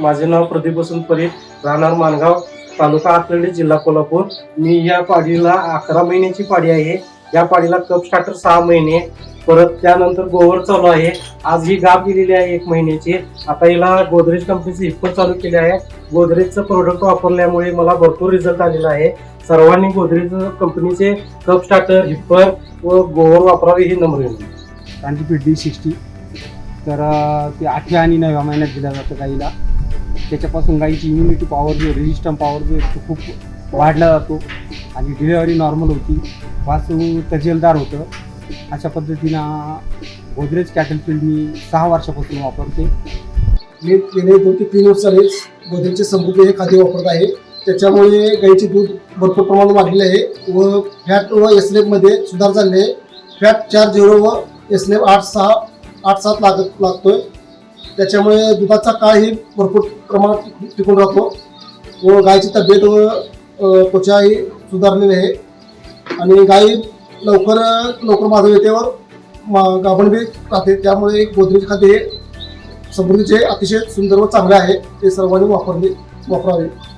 माझे नाव प्रदीप वसंत परीख राहणार मानगाव तालुका आतर्डी जिल्हा कोल्हापूर. मी या पाडीला अकरा महिन्याची पाडी आहे. या पाडीला कप स्टार्टर सहा महिने. परत त्यानंतर गोवर चालू आहे. आज ही गाप गेलेली आहे एक महिन्याची. आता हिला गोदरेज कंपनीचे हिप्पर चालू केले आहे. गोदरेजचं प्रोडक्ट वापरल्यामुळे मला भरपूर रिझल्ट आलेला आहे. सर्वांनी गोदरेज कंपनीचे कप स्टार्टर हिप्पर व गोवर वापरावे ही नम्र विनंती. पी डी सिक्स्टी तर ते आठव्या आणि नवव्या महिन्यात दिलं जातं गाईला. त्याच्यापासून गाईची इम्युनिटी पॉवर जो रेजिस्टंट पॉवर जो तो खूप वाढला जातो. आणि डिलेवरी नॉर्मल होती. वासू तजेलदार होतं. अशा पद्धतीनं गोदरेज कॅटल फील्ड मी सहा वर्षापासून वापरते. मी गेले दोन ते तीन वर्ष झाले गोदरेजचे समृद्धी हे खाद्य वापरत आहे. त्याच्यामुळे गाईचे दूध भरपूर प्रमाणात वाढलेले आहे व फॅट व एसलेपमध्ये सुधार झाले आहे. फॅट चार झिरो व एसलेप आठ सहा आठ सात लागत लागतोय. त्याच्यामुळे दुधाचा काळही भरपूर प्रमाणात टिकून राहतो. व गायची तब्येत व त्वचाही सुधारलेली आहे. आणि गाई लवकर लवकर माझं मा- गाभण बी राहते त्यामुळे गोदरेज खाते हे समृद्धीचे अतिशय सुंदर व चांगले आहे. ते सर्वांनी वापरले वापरावे.